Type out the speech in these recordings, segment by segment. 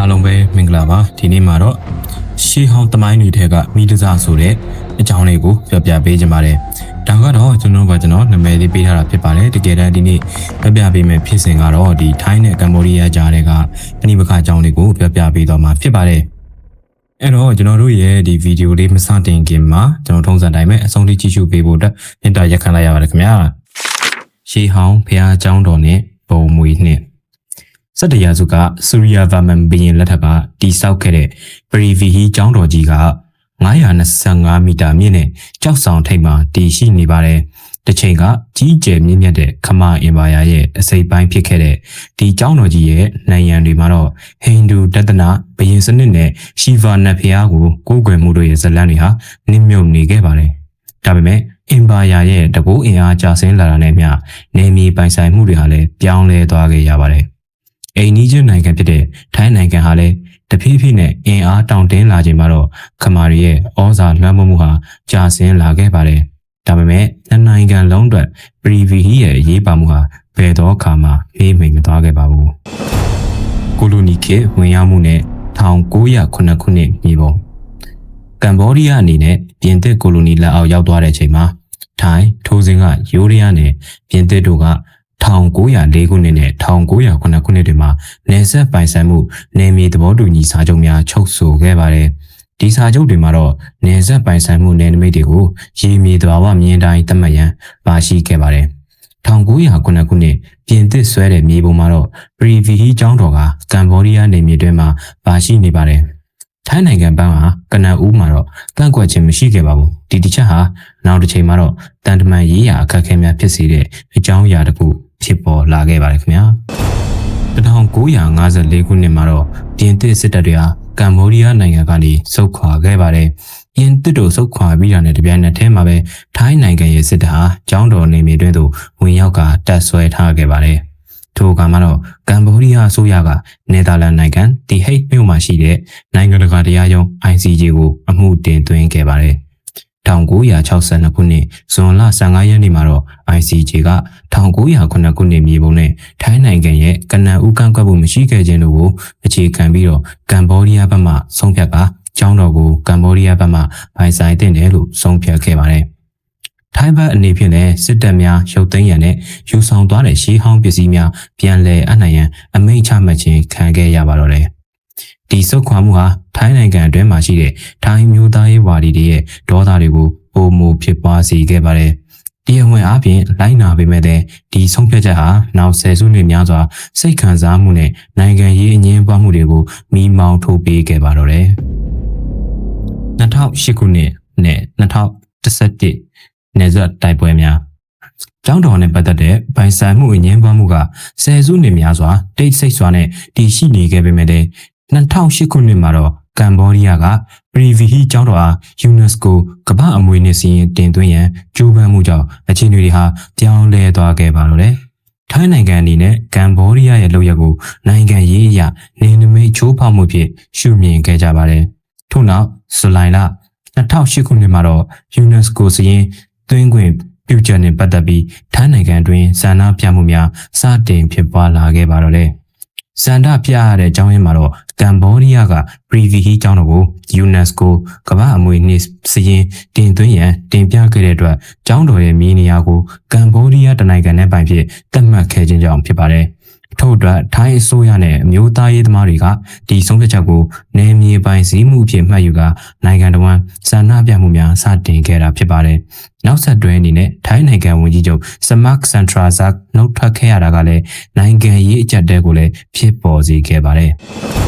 အားလုံးပဲမင်္ဂလာပါဒီနေ့မှာတော့ရှေးဟောင်းသမိုင်းတွေထဲကမိတစားဆိုတဲ့အကြောင်းလေးကိုပြောပြပေးခြင်းပါတယ်ဒါကတော့ကျွန်တော်ကကျွန်တော်နာမည်လေးပေးထားတာဖြစ်ပါတယ်တကယ်တမ်းဒီနေ့ပြောပြပေးမယ်ဖြစ်စဉ်ကတော့ဒီထိုင်းနဲ့ကမ္ဘောဒီးယားကြားတွေကပဏိပခအကြောင်းလေးကိုပြောပြပေးတော့မှာဖြစ်ပါတယ်အဲ့တော့ကျွန်တော်တို့ရဲ့ဒီဗီဒီယိုလေးမစတင်ခင်မှာကျွန်တော်ထုံးစံတိုင်းပဲအဆုံးထိကြည့်ရှုပေးဖို့အတွက်ပြင်တာရက်ခံလိုက်ရပါတယ်ခင်ဗျာရှေးဟောင်းဖျားအကြောင်းတော်နဲ့ဘုံမွေနှင့် စတရာစုကဆူရီယာဗာမန်ဘီရင်လက်ထက်ကတိဆောက်ခဲ့တဲ့ပရီဗီဟီကျောင်းတော်ကြီးက925မီတာမြင့်တဲ့ကြောက်ဆောင်ထိပ်မှာတည်ရှိနေပါတယ်။တစ်ချိန်ကကြီးကျယ်မြင့်မြတ်တဲ့ခမာအင်ပါယာရဲ့အစိပ်ပိုင်းဖြစ်ခဲ့တဲ့ဒီကျောင်းတော်ကြီးရဲ့နိုင်ငံတွေမှာတော့ဟိန္ဒူတဒနာဘယင်စနစ်နဲ့ရှီဗာနတ်ဖျားကိုကိုးကွယ်မှုတို့ရဲ့ဇလံတွေဟာနစ်မြုပ်နေခဲ့ပါတယ်။ဒါပေမဲ့အင်ပါယာရဲ့တကူအင်အားကျဆင်းလာတာနဲ့မျှနေမီပိုင်ဆိုင်မှုတွေဟာလည်းပြောင်းလဲသွားခဲ့ရပါတယ်။ အိန္ဒိယနိုင်ငံဖြစ်တဲ့ထိုင်းနိုင်ငံဟာလည်းတဖြည်းဖြည်းနဲ့အင်အားတောင့်တင်းလာချိန်မှာတော့ခမာရီရဲ့ဩဇာလွှမ်းမိုးမှုဟာကျဆင်းလာခဲ့ပါတယ်။ဒါပေမဲ့နှစ်နိုင်ငံလုံးအတွက်ပရီဗီဟီရဲ့အရေးပါမှုဟာဘယ်တော့အခါမှအေးမိန်မသွားခဲ့ပါဘူး။ကိုလိုနီခေတ်ဝင်ရောက်မှုနဲ့1909ခုနှစ်မြေပုံကမ်ဘောဒီးယားအနေနဲ့ပြင်သစ်ကိုလိုနီလက်အောက်ရောက်သွားတဲ့ချိန်မှာထိုင်းထိုးစင်းကယူရီးယားနဲ့ပြင်သစ်တို့က 1904ခုနှစ်နဲ့1909ခုနှစ်တွေမှာနယ်စပ်ပိုင်ဆိုင်မှုနယ်မြေသဘောတူညီစာချုပ်များချုပ်ဆိုခဲ့ပါတယ်။ဒီစာချုပ်တွေမှာတော့နယ်စပ်ပိုင်ဆိုင်မှုနယ်နိမိတ်တွေကိုရေမြေသဘာဝမြင်းတိုင်းသတ်မှတ်ရန်ပါရှိခဲ့ပါတယ်။1909ခုနှစ်ပြင်သစ်ဆွဲတဲ့မြေပုံမှာတော့ပရီဗီဟီကျောင်းတော်ကကမ်ဘောဒီးယားနယ်မြေတွင်မှာပါရှိနေပါတယ်။ထိုင်းနိုင်ငံပန်းဟာကနအူးမှာတော့ကန့်ကွက်ခြင်းမရှိခဲ့ပါဘူးဒီတစ်ချက်ဟာနောက်တစ်ချိန်မှာတော့တန်တမန်ရေးရာအခက်အခဲများဖြစ်စေတဲ့အကြောင်းအရာတစ်ခု ဖြစ်ပေါ်လာခဲ့ပါတယ်ခင်ဗျာ1954ခုနှစ်မှာတော့ပြင်သစ်စစ်တပ်တွေဟာကမ်ဘောဒီးယားနိုင်ငံကနေဆုတ်ခွာခဲ့ပါတယ်ပြင်သစ်တို့ဆုတ်ခွာပြီးတာနဲ့တပြိုင်နက်တည်းမှာပဲထိုင်းနိုင်ငံရဲ့စစ်တပ်ဟာကျောင်းတော်နေမြေတွင်သို့ဝင်ရောက်ကတပ်ဆွဲထားခဲ့ပါတယ်ထိုအခါမှာတော့ကမ်ဘောဒီးယားအစိုးရကနယ်သာလန်နိုင်ငံတီဟိတ်မြို့မှာရှိတဲ့နိုင်ငံတကာတရားရုံး ICJ ကိုအမှုတင်သွင်းခဲ့ပါတယ်။ 1962ခုနှစ်ဇွန်လ15ရက်နေ့မှာတော့ ICJ က1909ခုနှစ်မြေပုံနဲ့ထိုင်းနိုင်ငံရဲ့ကနန်ဦးကန့်ကွက်မှုမရှိခဲ့ခြင်းတို့ကိုအခြေခံပြီးတော့ကမ်ဘောဒီးယားဘက်မှဆုံးဖြတ်ကာကျောင်းတော်ကိုကမ်ဘောဒီးယားဘက်မှပိုင်ဆိုင်တင်တယ်လို့ဆုံးဖြတ်ခဲ့ပါတယ်။ထိုင်းဘက်အနေဖြင့်လည်းစစ်တပ်များရုပ်သိမ်းရန်နဲ့ယူဆောင်သွားတဲ့ရှေးဟောင်းပစ္စည်းများပြန်လည်အနှံ့ရန်အမိန့်ချမှတ်ခြင်းခံခဲ့ရပါတော့တယ်။ ဒီစုခွာမှုဟာထိုင်းနိုင်ငံအတွင်းမှာရှိတဲ့ထိုင်းမျိုးသားရေးဝါဒီတွေရဲ့ဒေါသတွေကိုပုံမူဖြစ်ပွားစေခဲ့ပါတယ်။တရားဝင်အားဖြင့်လိုက်နာပေမဲ့ဒီဆုံးဖြတ်ချက်ဟာနောက်ဆယ်စုနှစ်များစွာစိတ်ခံစားမှုနဲ့နိုင်ငံရေးအငြင်းပွားမှုတွေကိုမိမောင်းထုတ်ပေးခဲ့ပါတော့တယ်။2008ခုနှစ်နဲ့2011နယ်စပ်တိုက်ပွဲများကျောင်းတော်နဲ့ပတ်သက်တဲ့ဗိုင်ဆိုင်မှုအငြင်းပွားမှုကဆယ်စုနှစ်များစွာတိတ်ဆိတ်စွာနဲ့တည်ရှိနေခဲ့ပေမဲ့ 2008ခုနှစ်မှာတော့ကမ်ဘောဒီးယားကပရီဗီဟီကျောင်းတော်အား UNESCO ကမ္ဘာအမွေအနှစ်စီရင်တင်သွင်းရန်ကြိုးပမ်းမှုကြောင့်အခြေအနေတွေဟာပြောင်းလဲသွားခဲ့ပါတော့တယ်။ထိုင်းနိုင်ငံအနေနဲ့ကမ်ဘောဒီးယားရဲ့လုပ်ရက်ကိုနိုင်ငံရေးအရနေနမိတ်ချိုးဖောက်မှုဖြင့်ရှုမြင်ခဲ့ကြပါတယ်။ထို့နောက်ဇူလိုင်လ2008ခုနှစ်မှာတော့ UNESCO စီရင်သွင်းခွင့်ပြုချက်နဲ့ပတ်သက်ပြီးထိုင်းနိုင်ငံတွင်ဆန္ဒပြမှုများစတင်ဖြစ်ပွားလာခဲ့ပါတော့တယ်။စန္ဒပြရတဲ့အကြောင်းရင်းမှာတော့ ကမ်ဘောဒီးယားကပရီဗီဟီကျောင်းတော်ကို UNESCO ကမ္ဘာအမွေအနှစ်စရင်တင်သွင်းရန်တင်ပြခဲ့တဲ့အတွက်ကျောင်းတော်ရဲ့မြေနေရာကိုကမ်ဘောဒီးယားတနိုင်ငံနဲ့ပိုင်ဖြစ်သတ်မှတ်ခဲ့ခြင်းကြောင့်ဖြစ်ပါတယ်။ထို့အတွက်ထိုင်းအစိုးရနဲ့အမျိုးသားရေးသမားတွေကဒီဆုံးဖြတ်ချက်ကိုနယ်မြေပိုင်စည်းမှုအဖြစ်မှတ်ယူကာနိုင်ငံတော်ဝန်ဆန္ဒပြမှုများစတင်ခဲ့တာဖြစ်ပါတယ်။နောက်ဆက်တွဲအနေနဲ့ထိုင်းနိုင်ငံဝန်ကြီးချုပ်စမတ်စန်ထရာဇက်နှုတ်ထွက်ခဲ့ရတာကလည်းနိုင်ငံရေးအကြက်တဲကိုလည်းဖြစ်ပေါ်စေခဲ့ပါတယ်။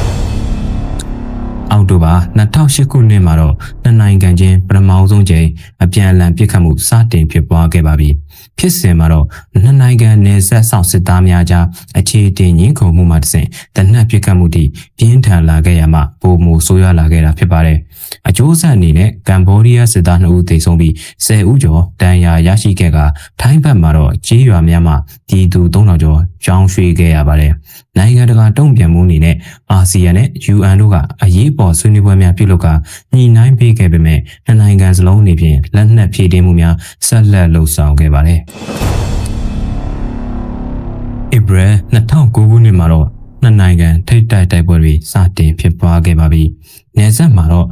အောက်တိုဘာ2008ခုနှစ်မှာတော့နှစ်နိုင်ငံချင်းပထမဆုံးကြိမ်အပြန်အလှန်ပစ်ခတ်မှုစတင်ဖြစ်ပွားခဲ့ပါပြီ။ဖြစ်စဉ်မှာတော့နှစ်နိုင်ငံနယ်စပ်ဆောင်စစ်သားများကြားအခြေတင်ရင်းခုန်မှုမှတစ်ဆင့်တနက်ပစ်ခတ်မှုတီပြင်းထန်လာခဲ့ရမှပုံမူဆိုးရွားလာခဲ့တာဖြစ်ပါတယ်။ အကျိုးဆက်အနေနဲ့ကမ်ဘောဒီးယားစစ်သား2ဦးသေဆုံးပြီး10ဦးကျော်ဒဏ်ရာရရှိခဲ့ကထိုင်းဘက်မှာတော့ကြီးရွာများမှပြည်သူ3000ကျော်ကြောင်းရွှေ့ခဲ့ရပါတယ်။နိုင်ငံတကာတုံ့ပြန်မှုအနေနဲ့အာဆီယံနဲ့ UN တို့ကအရေးပေါ်ဆွေးနွေးပွဲများပြုလုပ်ကညှိနှိုင်းပေးခဲ့ပေမဲ့နှစ်နိုင်ငံစလုံးအနေဖြင့်လက်နက်ဖြည့်တင်းမှုများဆက်လက်လှုပ်ဆောင်ခဲ့ပါတယ်။ဧပြီ2009ခုနှစ်မှာတော့နှစ်နိုင်ငံထိတ်တိုက်တိုက်ပွဲတွေစတင်ဖြစ်ပွားခဲ့ပါပြီ။နယ်စပ်မှာတော့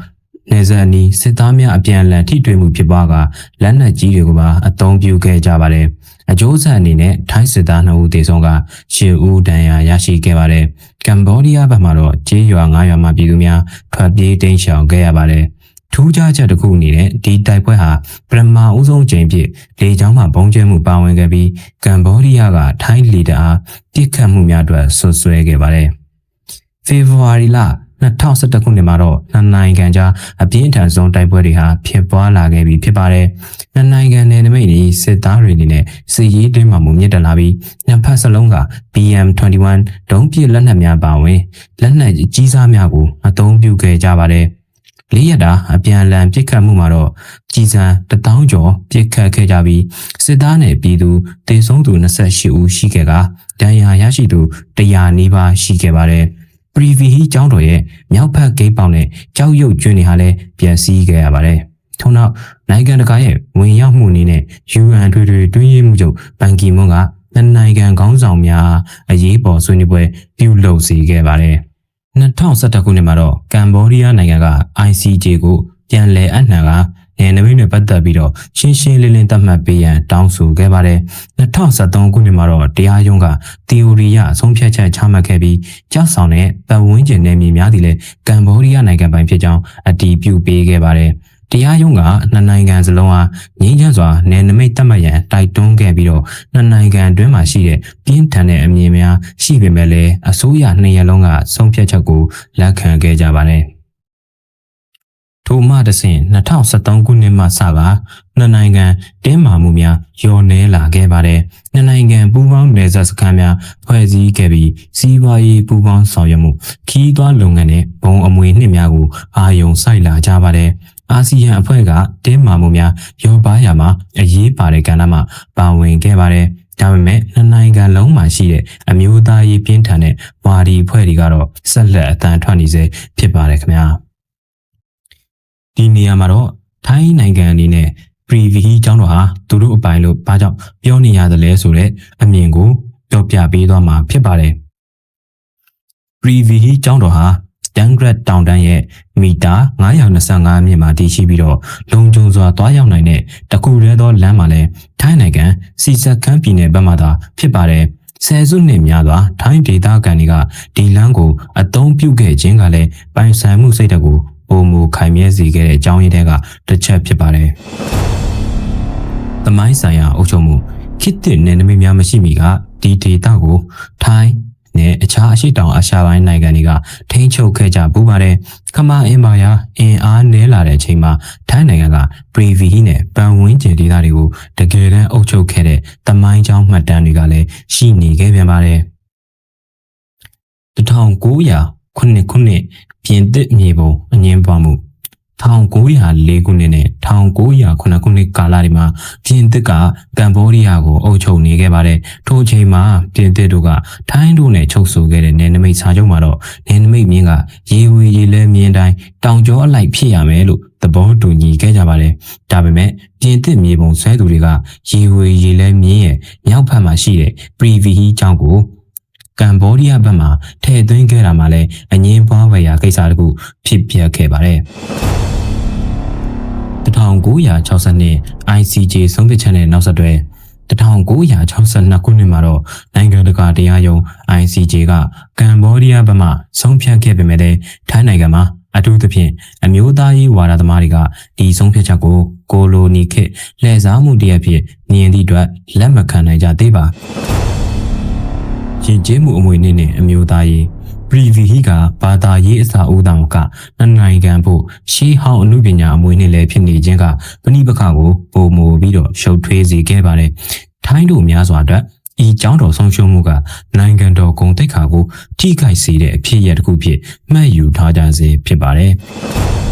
နယ်စပ်အနီးစစ်သားများအပြန်အလှန်ထိတွေ့မှုဖြစ်ပွားကလက်နက်ကြီးတွေကိုပါအသုံးပြုခဲ့ကြပါတယ်။အကျိုးဆက်အနေနဲ့ထိုင်းစစ်သား2ဦးသေဆုံးက10ဦးဒဏ်ရာရရှိခဲ့ပါတယ်။ကမ်ဘောဒီးယားဘက်မှာတော့ကျေးရွာ9ရွာမှာပြည်သူများထွက်ပြေးတိမ်းရှောင်ခဲ့ရပါတယ်။ထူးခြားချက်တစ်ခုအနေနဲ့ဒီတိုက်ပွဲဟာပထမဦးဆုံးချိန်ဖြစ်လေကြောင်းမှဘုံကျဲမှုပါဝင်ခဲ့ပြီးကမ်ဘောဒီးယားကထိုင်းလီဒါအားပြစ်ခတ်မှုများအတွက်ဆွဆွဲခဲ့ပါတယ်။ဖေဖော်ဝါရီလ 2011ခုနှစ်မှာတော့နှစ်နိုင်ငံကြားအပြင်းထန်ဆုံးတိုက်ပွဲတွေဟာဖြစ်ပွားလာခဲ့ပြီဖြစ်ပါတယ်။နှစ်နိုင်ငံနယ်နိမိတ်တွေစစ်သားတွေအနေနဲ့စစ်ရေးတင်းမာမှုမြင့်တက်လာပြီးနှစ်ဖက်စလုံးက BM21 ဒုံးပစ်လက်နက်များပါဝင်လက်နက်ကြီးစားများကိုအသုံးပြုခဲ့ကြပါတယ်။လေးရတာအပြန်အလှန်ပြစ်ခတ်မှုမှာတော့ကြီးစံတထောင်ကျော်ပြစ်ခတ်ခဲ့ကြပြီးစစ်သားနဲ့ပြည်သူတေဆုံးသူ28ဦးရှိခဲ့ကဒဏ်ရာရရှိသူ100နီးပါးရှိခဲ့ပါတယ်။ Privy ကျောင်းတော်ရဲ့မြောက်ဖက်ဂိတ်ပေါက်နဲ့ကြောက်ရွံ့ကျွန်းတွေဟာလည်းပြန်စည်းခဲ့ရပါတယ်။ထို့နောက်နိုင်ငံတကာရဲ့ဝင်ရောက်မှုအနေနဲ့ UN ထွေထွေတွင်းရေးမှုချုပ်ဘန်ကီမွန်းကနိုင်ငံခေါင်းဆောင်များအရေးပေါ်ဆွေးနွေးပွဲပြုလုပ်စေခဲ့ပါတယ်။2011ခုနှစ်မှာတော့ကမ်ဘောဒီးယားနိုင်ငံက ICJ ကိုပြန်လည်အနှံက နယ်နိမိတ်နဲ့ပတ်သက်ပြီးတော့ရှင်းရှင်းလင်းလင်းသတ်မှတ်ပေးရန်တောင်းဆိုခဲ့ပါတယ်။2013ခုနှစ်မှာတော့တရားရုံးကသီအိုရီရအဆုံးဖြတ်ချက်ချမှတ်ခဲ့ပြီးကြောက်ဆောင်တဲ့ပတ်ဝန်းကျင်နယ်မြေများသည့်လည်းကမ်ဘောဒီးယားနိုင်ငံပိုင်ဖြစ်ကြောင်းအတည်ပြုပေးခဲ့ပါတယ်။တရားရုံးကနှစ်နိုင်ငံစလုံးဟာငြိမ်းချမ်းစွာနယ်နိမိတ်သတ်မှတ်ရန်တိုက်တွန်းခဲ့ပြီးတော့နှစ်နိုင်ငံအတွင်းမှာရှိတဲ့ပြင်းထန်တဲ့အမြင်များရှိပေမဲ့လည်းအစိုးရနှစ်ရလုံးကဆုံးဖြတ်ချက်ကိုလက်ခံခဲ့ကြပါတယ်။ ထိုမှတဆင့်2013ခုနှစ်မှစကနှစ်နိုင်ငံတင်းမာမှုများလျော့နည်းလာခဲ့ပါတယ်။နှစ်နိုင်ငံပူးပေါင်းနယ်စပ်စခန်းများဖွဲ့စည်းခဲ့ပြီးစီးပွားရေးပူးပေါင်းဆောင်ရွက်မှုခီးသွွားလုပ်ငန်းနဲ့ဘုံအမွေနှစ်များကိုအာရုံစိုက်လာကြပါတယ်။အာဆီယံအဖွဲ့ကတင်းမာမှုများရောပါရမှာအရေးပါတဲ့ကဏ္ဍမှာပါဝင်ခဲ့ပါတယ်။ဒါပေမဲ့နှစ်နိုင်ငံလုံးမှာရှိတဲ့အမျိုးသားရေးပြင်းထန်တဲ့ဝါဒီဖွဲ့တွေကတော့ဆက်လက်အတန်ထွက်နေစေဖြစ်ပါတယ်ခင်ဗျာ။ ဒီနေရာမှာတော့ထိုင်းနိုင်ငံအနေနဲ့ Privy ကျောင်းတော်ဟာသူတို့အပိုင်လို့ဘာကြောင့်ပြောနေရသလဲဆိုတဲ့အမြင်ကိုပြောပြပေးသွားမှာဖြစ်ပါတယ်။ Privy ကျောင်းတော်ဟာ Dangrat တောင်တန်းရဲ့မီတာ925မြင့်မှာတည်ရှိပြီးတော့လုံခြုံစွာသွားရောက်နိုင်တဲ့တခုတည်းသောလမ်းမှာလဲထိုင်းနိုင်ငံစီစခန်းပြည်နယ်ဘက်မှသာဖြစ်ပါတယ်။ဆယ်စုနှစ်များစွာထိုင်းဒေသခံတွေကဒီလမ်းကိုအသုံးပြုခဲ့ခြင်းကလည်းပိုင်ဆိုင်မှုစိတ်ဓာတ်ကို ပုံမူခိုင်မြဲစေခဲ့တဲ့အကြောင်းရင်းတွေကတစ်ချက်ဖြစ်ပါတယ်။သမိုင်းဆိုင်ရာအုပ်ချုပ်မှုခေတ်သစ်နယ်နိမိတ်များမရှိမီကဒီဒေသကိုထိုင်းနဲ့အခြားအရှိတောင်အာရှပိုင်းနိုင်ငံတွေကထိန်းချုပ်ခဲ့ကြပူပါတယ်။ခမာအင်ပါယာအင်အားနည်းလာတဲ့အချိန်မှာထိုင်းနိုင်ငံကပရီဗီနဲ့ပန်ဝင်းကျင်ဒေသတွေကိုတကယ်တမ်းအုပ်ချုပ်ခဲ့တဲ့တမိုင်းကျောင်းမှတ်တမ်းတွေကလည်းရှိနေခဲ့ပြန်ပါတယ်။1900 ခုနှစ်ခုနှစ်ပြင်သစ်မြေပုံအငင်းပွားမှု1904ခုနှစ်နဲ့1909ခုနှစ်ကာလတွေမှာပြင်သစ်ကကမ်ဘောဒီးယားကိုအုပ်ချုပ်နေခဲ့ပါတယ်။ထိုအချိန်မှာပြင်သစ်တို့ကထိုင်းတို့နဲ့ချုပ်ဆိုခဲ့တဲ့နယ်နိမိတ်စာချုပ်မှာတော့နယ်နိမိတ်မြင်းကရေဝေရေလဲမြင်းတိုင်းတောင်ကျောအလိုက်ဖြစ်ရမယ်လို့သဘောတူညီခဲ့ကြပါတယ်။ဒါပေမဲ့ပြင်သစ်မြေပုံဆွဲသူတွေကရေဝေရေလဲမြင်းရဲ့မြောက်ဘက်မှာရှိတဲ့ပရီဗီဟီကျောင်းကို ကမ်ဘောဒီးယားဘက်မှာထည့်သွင်းခဲ့တာမှလည်းအငင်းပွားဝယ်ရာကိစ္စတခုဖြစ်ပျက်ခဲ့ပါတယ်။1962 ICJ ဆုံးဖြတ်ချက်နဲ့နောက်ဆက်တွဲ1962ခုနှစ်မှာတော့နိုင်ငံတကာတရားရုံး ICJ ကကမ်ဘောဒီးယားဘက်မှဆုံးဖြတ်ခဲ့ပေမဲ့ထိုင်းနိုင်ငံမှာအထူးသဖြင့်အမျိုးသားရေးဝါဒသမားတွေကဒီဆုံးဖြတ်ချက်ကိုကိုလိုနီခေတ်လှည့်စားမှုတရဖြစ်မြင်သည့်အတွက်လက်မခံနိုင်ကြသေးပါ ရင်ကျေးမှုအမွေနဲ့နဲ့အမျိုးသားရေးပရီဗီဟီကဘာသာရေးအစာဦးတောင်ကနှစ်နိုင်ငံဖို့ရှေးဟောင်းအမှုပညာအမွေနဲ့လည်းဖြစ်နေခြင်းကပဏိပခကိုပုံမူပြီးတော့ရှုပ်ထွေးစေခဲ့ပါတယ်။ထိုင်းတို့များစွာအတွက်ဤကျောင်းတော်ဆုံးရှုံးမှုကနိုင်ငံတော်ဂုဏ်သိက္ခာကိုထိခိုက်စေတဲ့အဖြစ်အပျက်တစ်ခုဖြစ်မှတ်ယူထားကြစေဖြစ်ပါတယ်။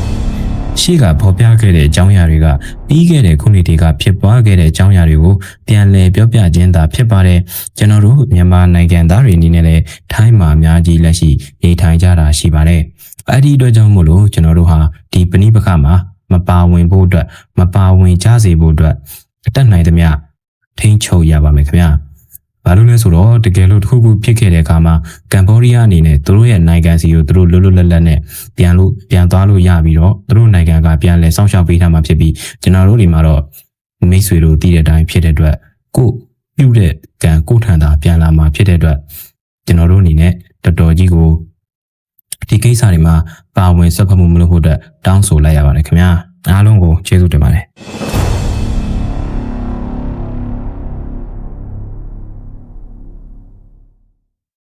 ရှေ့ကဖော်ပြခဲ့တဲ့အကြောင်းအရာတွေကပြီးခဲ့တဲ့ခုနှစ်တွေကဖြစ်ပွားခဲ့တဲ့အကြောင်းအရာတွေကိုပြန်လည်ပြောပြခြင်းသာဖြစ်ပါတယ်ကျွန်တော်တို့မြန်မာနိုင်ငံသားတွေအနေနဲ့လည်းထိုင်းမှာအများကြီးလက်ရှိနေထိုင်ကြတာရှိပါတယ်အဲ့ဒီအတွက်ကြောင့်မို့လို့ကျွန်တော်တို့ဟာဒီပဏိပခမှာမပါဝင်ဖို့အတွက်မပါဝင်ကြစေဖို့အတွက်အတက်နိုင်သမျှထိန်းချုပ်ရပါမယ်ခင်ဗျာ ဘာလို့လဲဆိုတော့တကယ်လို့တစ်ခုခုဖြစ်ခဲ့တဲ့အခါမှာကမ်ဘောဒီးယားအနေနဲ့သူတို့ရဲ့နိုင်ငံစီကိုသူတို့လွတ်လွတ်လပ်လပ်နဲ့ပြန်လို့ပြန်သွားလို့ရပြီးတော့သူတို့နိုင်ငံကပြန်လဲစောင့်ရှောက်ပေးထားမှာဖြစ်ပြီးကျွန်တော်တို့ဒီမှာတော့မိတ်ဆွေတို့တည်တဲ့အတိုင်းဖြစ်တဲ့အတွက်ကိုပြုတ်တဲ့ကံကိုထန်တာပြန်လာမှာဖြစ်တဲ့အတွက်ကျွန်တော်တို့အနေနဲ့တော်တော်ကြီးကိုဒီကိစ္စတွေမှာပါဝင်ဆက်ဖက်မှုမလုပ်ဖို့အတွက်တောင်းဆိုလိုက်ရပါတယ်ခင်ဗျာအားလုံးကိုကျေးဇူးတင်ပါတယ်